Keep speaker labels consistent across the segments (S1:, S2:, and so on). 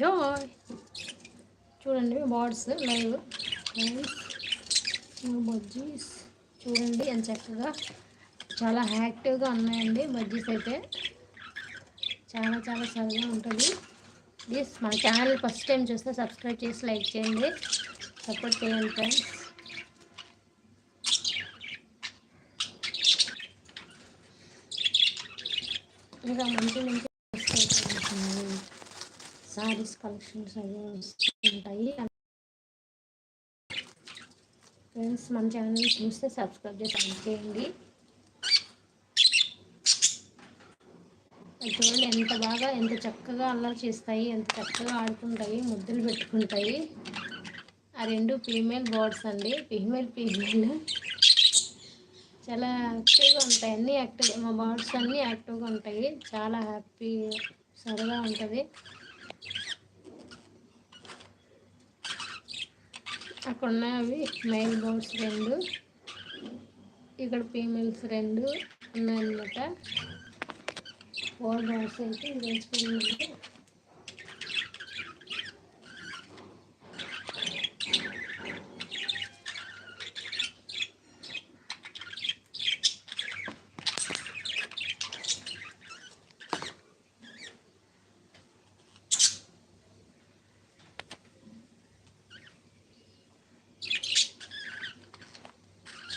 S1: Joy చూడండి birds live bajjis చూడండి ఎంత చక్కగా చాలా యాక్టివ్గా ఉన్నాయండి బజ్జీస్ అయితే. చాలా చాలా సరదా ఉంటుంది. ప్లీజ్ మన ఛానల్ ఫస్ట్ టైం చూస్తే సబ్స్క్రైబ్ చేసి లైక్ చేయండి. సపోర్ట్ చేయండి ఫ్రెండ్స్ ఇంకా మంచి మంచి సారీస్ కలెక్షన్స్ అవి ఉంటాయి ఫ్రెండ్స్ మన ఛానల్ చూస్తే సబ్స్క్రైబ్ చేసి లైక్ చేయండి. చూడండి ఎంత బాగా ఎంత చక్కగా అల్లరి చేస్తాయి ఎంత చక్కగా ఆడుకుంటాయి ముద్దులు పెట్టుకుంటాయి. ఆ రెండు ఫీమేల్ బర్డ్స్ అండి. Female female. చాలా యాక్టివ్గా ఉంటాయి. అన్నీ యాక్టివ్ మా బర్డ్స్ అన్నీ యాక్టివ్గా ఉంటాయి. చాలా హ్యాపీ సరదా ఉంటుంది. అక్కడ ఉన్నవి మెయిల్ బర్డ్స్ రెండు ఇక్కడ ఫీమేల్స్ రెండు ఉన్నాయన్నమాట. ఫోర్ బర్డ్స్ అయితే వేసుకున్నాయి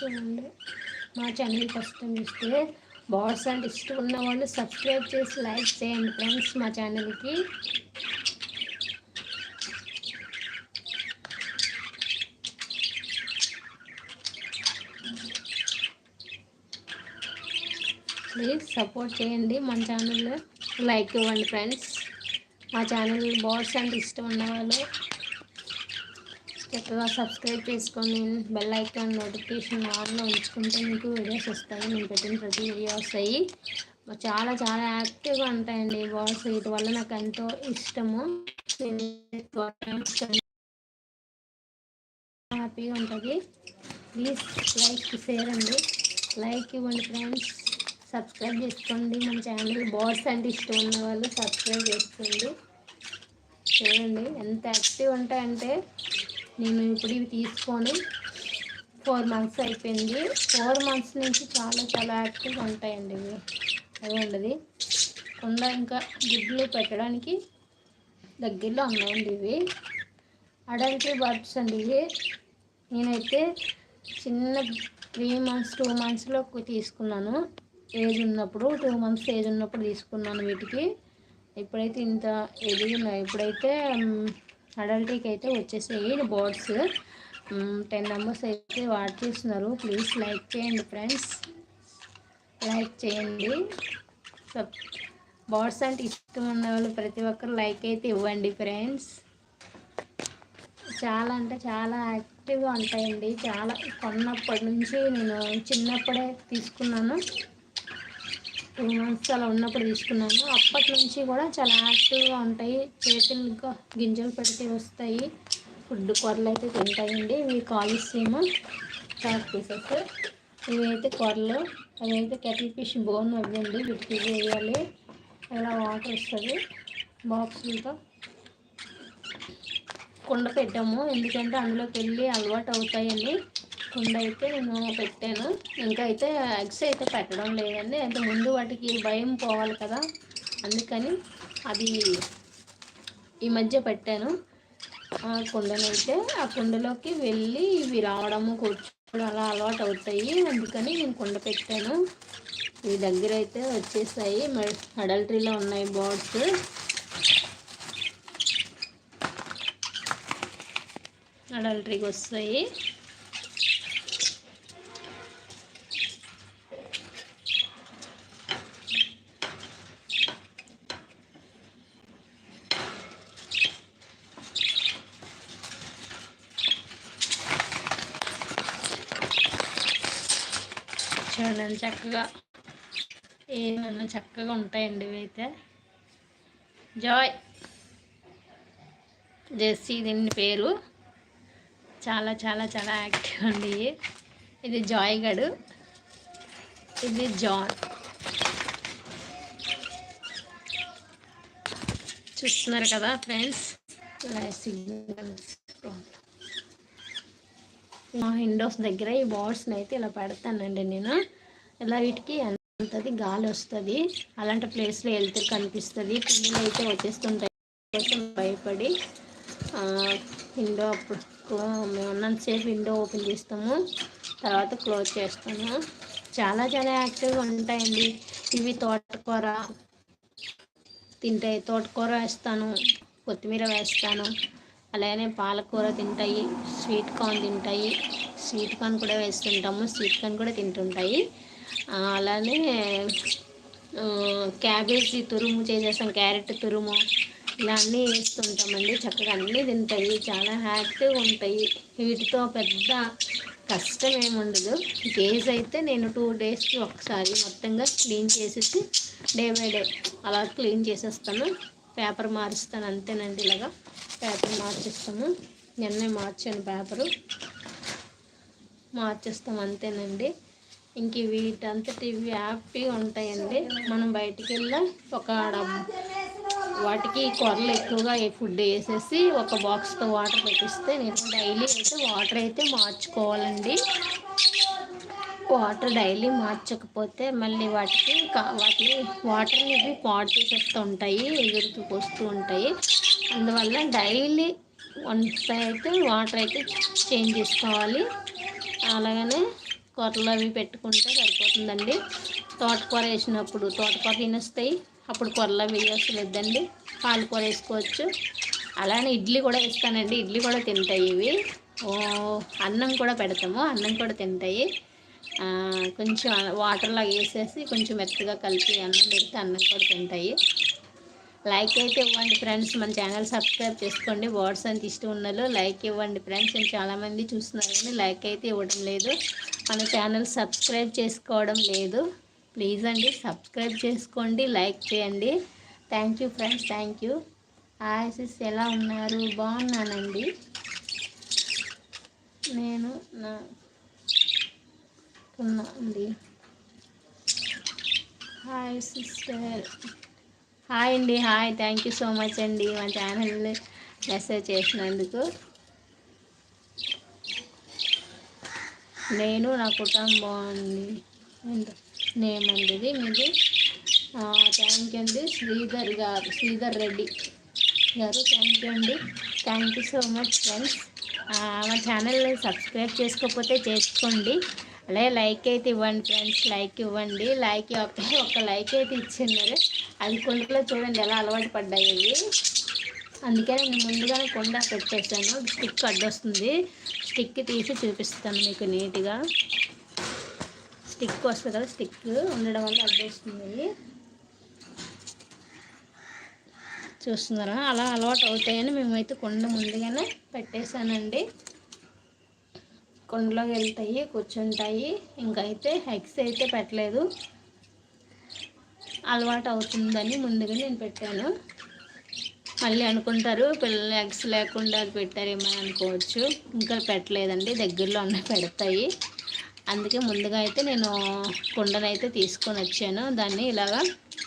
S1: చూడండి. మా ఛానల్ ఫస్ట్ టైం ఇస్తే బాడ్స్ అంటే ఇష్టం ఉన్న వాళ్ళు సబ్స్క్రైబ్ చేసి లైక్ చేయండి ఫ్రెండ్స్ మా ఛానల్కి ప్లీజ్ సపోర్ట్ చేయండి మన ఛానల్లో లైక్ ఇవ్వండి ఫ్రెండ్స్ మా ఛానల్ బాడ్స్ అంటే ఇష్టం ఉన్న వాళ్ళు చక్కగా సబ్స్క్రైబ్ చేసుకొని బెల్ ఐకాన్ నోటిఫికేషన్ ఆన్లో ఉంచుకుంటే మీకు వీడియోస్ వస్తాయి. నేను పెట్టిన ప్రతి వీడియో వస్తాయి. చాలా చాలా యాక్టివ్గా ఉంటాయండి బాస్ వీటి వల్ల నాకు ఎంతో ఇష్టము. హ్యాపీగా ఉంటుంది. ప్లీజ్ లైక్ షేర్ అండి. లైక్ ఇవ్వండి ఫ్రెండ్స్. సబ్స్క్రైబ్ చేసుకోండి. మన ఛానల్ బాస్ అంటే ఇష్టం ఉన్న వాళ్ళు సబ్స్క్రైబ్ చేసుకోండి. చూడండి ఎంత యాక్టివ్ ఉంటాయంటే నేను ఇప్పుడు ఇవి తీసుకొని ఫోర్ మంత్స్ అయిపోయింది. ఫోర్ మంత్స్ నుంచి చాలా చాలా యాక్టివ్గా ఉంటాయండి ఇవి. అదే ఉండదు. కుండ ఇంకా గుడ్లు పెట్టడానికి దగ్గరలో ఉన్నాయండి ఇవి. అడల్ట్ బర్డ్స్ అండి ఇవి. నేనైతే చిన్న త్రీ మంత్స్ టూ మంత్స్లో తీసుకున్నాను. ఏజ్ ఉన్నప్పుడు టూ మంత్స్ ఏజ్ ఉన్నప్పుడు తీసుకున్నాను వీటికి. ఇప్పుడైతే ఇంత ఎదిగినాయి ఇప్పుడైతే అడల్టీకి అయితే వచ్చేసాయి బోర్డ్స్ టెన్ నెంబర్స్ అయితే వాట్ చేస్తున్నారు ప్లీజ్ లైక్ చేయండి ఫ్రెండ్స్ లైక్ చేయండి. బోర్డ్స్ అంటే ఇష్టం ఉన్న వాళ్ళు ప్రతి ఒక్కరు లైక్ అయితే ఇవ్వండి ఫ్రెండ్స్ చాలా అంటే చాలా యాక్టివ్గా ఉంటాయండి. చాలా కొన్నప్పటి నుంచి నేను చిన్నప్పుడే తీసుకున్నాను. మంత్స్ అలా ఉన్నప్పుడు తీసుకున్నాను. అప్పటి నుంచి కూడా చాలా యాక్టివ్గా ఉంటాయి. చేతులు గింజలు పెడితే వస్తాయి. ఫుడ్ కూరలు అయితే తింటాయండి ఇవి కాలుస్యము చాక్ పీసెస్. ఇవైతే కూరలు అవి కెటిల్ ఫిష్ బోన్ అవ్వండి వీటికి వేయాలి. అలా వాటర్ వస్తుంది. బాక్సులతో కుండ పెట్టాము. ఎందుకంటే అందులోకి వెళ్ళి అలవాటు అవుతాయండి. కుండ అయితే నేను పెట్టాను. ఇంకా అయితే ఎగ్స్ అయితే పెట్టడం లేదండి. అయితే ముందు వాటికి భయం పోవాలి కదా. అందుకని అది ఈ మధ్య పెట్టాను. ఆ కుండనైతే ఆ కుండలోకి వెళ్ళి ఇవి రావడము కూర్చోవడం అలా అలవాటు అవుతాయి. అందుకని నేను కుండ పెట్టాను. ఇవి దగ్గర అయితే వచ్చేసాయి. అడల్టరీలో ఉన్నాయి బర్డ్స్ అడల్టరీకి వస్తాయి. చూడండి చక్కగా. ఏమన్నా చక్కగా ఉంటాయండి ఇవైతే జాయ్. జెస్సీ దీని పేరు. చాలా చాలా చాలా యాక్టివ్ అండి ఇది జాయ్ గడు ఇది జాన్. చూస్తున్నారు కదా ఫ్రెండ్స్? మా విండోస్ దగ్గర ఈ బోర్డ్స్ని అయితే ఇలా పెడతానండి నేను. ఇలా వీటికి ఉంటుంది గాలి వస్తుంది అలాంటి ప్లేస్లో వెళ్తే కనిపిస్తుంది. పిల్లలు అయితే వచ్చేస్తుంటాయి భయపడి విండో అప్పుడు మేము ఉన్నంతసేపు విండో ఓపెన్ చేస్తాము తర్వాత క్లోజ్ చేస్తాము. చాలా చాలా యాక్టివ్గా ఉంటాయండి. ఇవి తోటకూర తింటాయి తోటకూర వేస్తాను కొత్తిమీర వేస్తాను. అలాగే పాలకూర తింటాయి స్వీట్ కార్న్ తింటాయి స్వీట్ కార్న్ కూడా వేస్తుంటాము స్వీట్ కార్న్ కూడా తింటుంటాయి. అలానే క్యాబేజీ తురుము చేసేస్తాం క్యారెట్ తురుము ఇలా అన్నీ వేస్తుంటామండి. చక్కగా అన్నీ తింటాయి చాలా హ్యాపీగా ఉంటాయి. వీటితో పెద్ద కష్టం ఏముండదు ఉండదు. డేస్ అయితే నేను టూ డేస్కి ఒకసారి మొత్తంగా క్లీన్ చేసేసి డే బై డే అలా క్లీన్ చేసేస్తాను. పేపర్ మారుస్తాను అంతేనండి ఇలాగా. పేపర్ మార్చిస్తాము. నిన్నే మార్చాను పేపరు. మార్చేస్తాం అంతేనండి. ఇంక వీటంతటి ఇవి హ్యాపీగా ఉంటాయండి. మనం బయటికి వెళ్ళా ఒక వాటికి కొరలు ఎక్కువగా ఫుడ్ వేసేసి ఒక బాక్స్తో వాటర్ పెట్టిస్తే నేను డైలీ అయితే వాటర్ అయితే మార్చుకోవాలండి. వాటర్ డైలీ మార్చకపోతే మళ్ళీ వాటికి వాటి వాటర్ని ఇవి పాడు చేసేస్తూ ఉంటాయి ఎగురుతూ పోస్తూ ఉంటాయి. అందువల్ల డైలీ వన్స్ అయితే వాటర్ అయితే చేంజ్ చేసుకోవాలి. అలాగనే కూరలు అవి పెట్టుకుంటే సరిపోతుందండి. తోటకూర వేసినప్పుడు తోటకూర తినేస్తాయి. అప్పుడు కూరలో వేయవసలేదండి పాలకూర వేసుకోవచ్చు. అలానే ఇడ్లీ కూడా వేస్తానండి. ఇడ్లీ కూడా తింటాయి ఇవి. అన్నం కూడా పెడతాము. అన్నం కూడా తింటాయి. కొంచెం వాటర్లో వేసేసి కొంచెం మెత్తగా కలిపి అన్నం పెడితే అన్నం కూడా తింటాయి. లైక్ అయితే ఇవ్వండి ఫ్రెండ్స్ మన ఛానల్ సబ్స్క్రైబ్ చేసుకోండి. వాట్స్ అంత ఇష్టం ఉన్నారు లైక్ ఇవ్వండి ఫ్రెండ్స్ నేను చాలామంది చూస్తున్నారు కానీ లైక్ అయితే ఇవ్వడం లేదు. మన ఛానల్ సబ్స్క్రైబ్ చేసుకోవడం లేదు. ప్లీజ్ అండి సబ్స్క్రైబ్ చేసుకోండి లైక్ చేయండి. Thank you friends thank you hi ఎలా ఉన్నారు? బాగున్నానండి. నేను నా అండి. Hi sister. హాయ్ అండి hi. Thank you so much అండి మా ఛానల్ మెసేజ్ చేసినందుకు. నేను నా కుటుంబం అండి. నేమ్ అండి ఇది. మీది? థ్యాంక్ యూ అండి. శ్రీధర్ గారు శ్రీధర్ రెడ్డి గారు. థ్యాంక్ యూ అండి. Thank you so much friends మా ఛానల్ సబ్స్క్రైబ్ చేసుకోకపోతే చేసుకోండి. అలాగే లైక్ అయితే ఇవ్వండి ఫ్రెండ్స్ లైక్ ఇవ్వండి. లైక్ ఒక ఒక లైక్ అయితే ఇచ్చిన్నారు అది కొండలో చూడండి ఎలా అలవాటు పడ్డాయి అందుకే నేను ముందుగానే కొండ పెట్టేసాను స్టిక్ అడ్డొస్తుంది స్టిక్ తీసి చూపిస్తాను మీకు నీట్గా. స్టిక్ వస్తుంది కదా స్టిక్ ఉండడం వల్ల అడ్డొస్తుంది చూస్తున్నారా? అలా అలవాటు అవుతాయని మేమైతే కొండ ముందుగానే పెట్టేశానండి. కొండలోకి వెళ్తాయి కూర్చుంటాయి. ఇంకైతే ఎగ్స్ అయితే పెట్టలేదు. అలవాటు అవుతుందని ముందుగా నేను పెట్టాను. మళ్ళీ అనుకుంటారు పిల్లలు ఎగ్స్ లేకుండా అది పెట్టారేమో అనుకోవచ్చు. ఇంకా పెట్టలేదండి దగ్గరలో ఉన్న పెడతాయి. అందుకే ముందుగా అయితే నేను కుండనైతే తీసుకొని వచ్చాను. దాన్ని ఇలాగా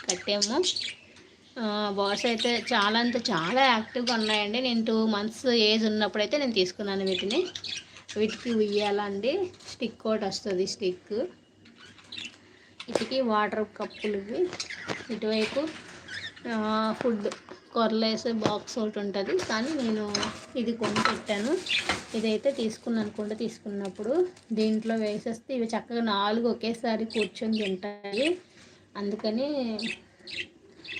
S1: కట్టాము. బాస్ అయితే చాలా అంటే చాలా యాక్టివ్గా ఉన్నాయండి. నేను టూ మంత్స్ ఏజ్ ఉన్నప్పుడైతే నేను తీసుకున్నాను వీటిని. వీటికి ఉయ్యాలండి స్టిక్ ఒకటి వస్తుంది స్టిక్. వీటికి వాటర్ కప్పులు ఇటువైపు ఫుడ్ కొరలేసే బాక్స్ ఒకటి ఉంటుంది. కానీ నేను ఇది కొని పెట్టాను ఇదైతే తీసుకున్నాను తీసుకున్నప్పుడు. దీంట్లో వేసేస్తే ఇవి చక్కగా నాలుగు ఒకేసారి కూర్చొని తింటాయి. అందుకని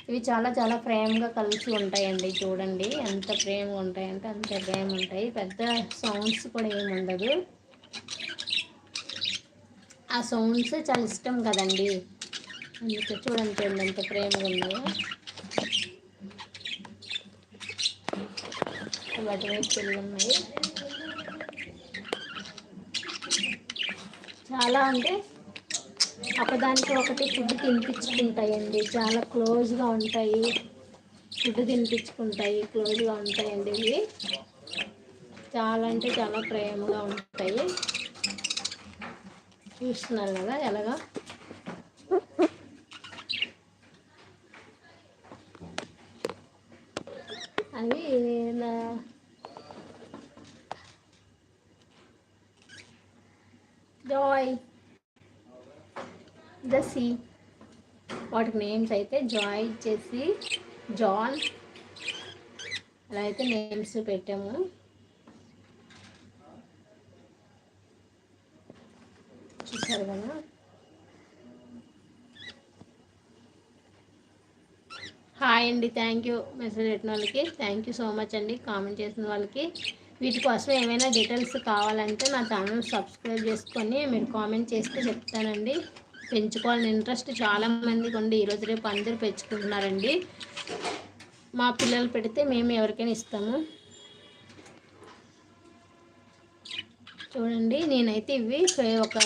S1: ఇవి చాలా చాలా ప్రేమగా కలిసి ఉంటాయండి చూడండి. ఎంత ప్రేమ ఉంటాయంటే అంత ప్రేమ ఉంటాయి. పెద్ద సౌండ్స్ కూడా ఏమి ఉండదు. ఆ సౌండ్స్ చాలా ఇష్టం కదండి. అందుకే చూడండి ఎంత ప్రేమగా ఉన్నాయో వాటి వైపు ఉన్నాయి. చాలా అంటే ఒకదానికి ఒకటి ఫుడ్ తినిపించుకుంటాయండి. చాలా క్లోజ్గా ఉంటాయి. ఫుడ్ తినిపించుకుంటాయి. క్లోజ్గా ఉంటాయండి ఇవి. చాలా అంటే చాలా ప్రేమగా ఉంటాయి. చూస్తున్నారు కదా ఎలాగా అవి నా జాయ్ ద సీ వాటికి నేమ్స్ అయితే జాయ్ ఇచ్చేసి జాన్ అలా అయితే నేమ్స్ పెట్టాము. చూసారు కదా? హాయ్ అండి థ్యాంక్ యూ మెసేజ్ పెట్టిన వాళ్ళకి థ్యాంక్ యూ సో మచ్ అండి. కామెంట్ చేసిన వాళ్ళకి. వీటి కోసం ఏమైనా డీటెయిల్స్ కావాలంటే నా ఛానల్ సబ్స్క్రైబ్ చేసుకొని మీరు కామెంట్ చేస్తే చెప్తానండి. పెంచుకోవాలని ఇంట్రెస్ట్ చాలామందికి ఉండి ఈరోజు రేపు అందరూ పెంచుకుంటున్నారండి. మా పిల్లలు పెడితే మేము ఎవరికైనా ఇస్తాము. చూడండి నేనైతే ఇవి ఒక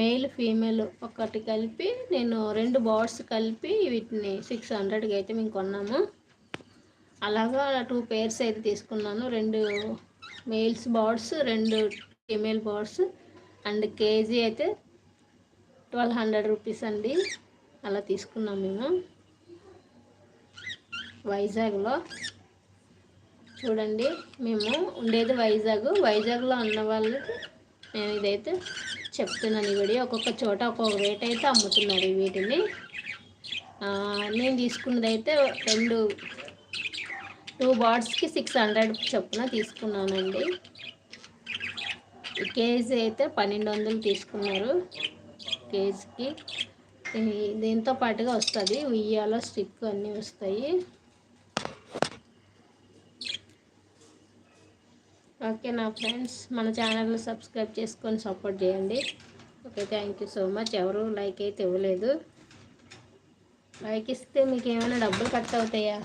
S1: మెయిల్ ఫీమేల్ ఒకటి కలిపి నేను రెండు బార్డ్స్ కలిపి వీటిని సిక్స్ హండ్రెడ్కి అయితే మేము కొన్నాము. అలాగా టూ పేర్స్ అయితే తీసుకున్నాను. రెండు మెయిల్స్ బార్డ్స్ రెండు ఫీమేల్ బార్డ్స్ అండ్ కేజీ అయితే ట్వెల్వ్ హండ్రెడ్ రూపీస్ అండి. అలా తీసుకున్నాం మేము. వైజాగ్లో. చూడండి మేము ఉండేది వైజాగ్. వైజాగ్లో ఉన్న వాళ్ళకి నేను ఇదైతే చెప్తున్నాను ఈ వీడియో. ఒక్కొక్క చోట ఒక్కొక్క రేట్ అయితే అమ్ముతున్నారు వీటిని. నేను తీసుకున్నది అయితే రెండు టూ బాట్స్కి సిక్స్ హండ్రెడ్ చొప్పున తీసుకున్నానండి. కేజీ అయితే పన్నెండు వందలు తీసుకున్నారు. కేజీకి. దీంతో పాటుగా వస్తుంది ఉయ్యాలో స్టిక్ అన్నీ వస్తాయి. ఓకే నా ఫ్రెండ్స్ మన ఛానల్ని సబ్స్క్రైబ్ చేసుకొని సపోర్ట్ చేయండి. Okay thank you so much. ఎవరు లైక్ అయితే ఇవ్వలేదు. లైక్ ఇస్తే మీకు ఏమైనా డబ్బులు కట్ అవుతాయా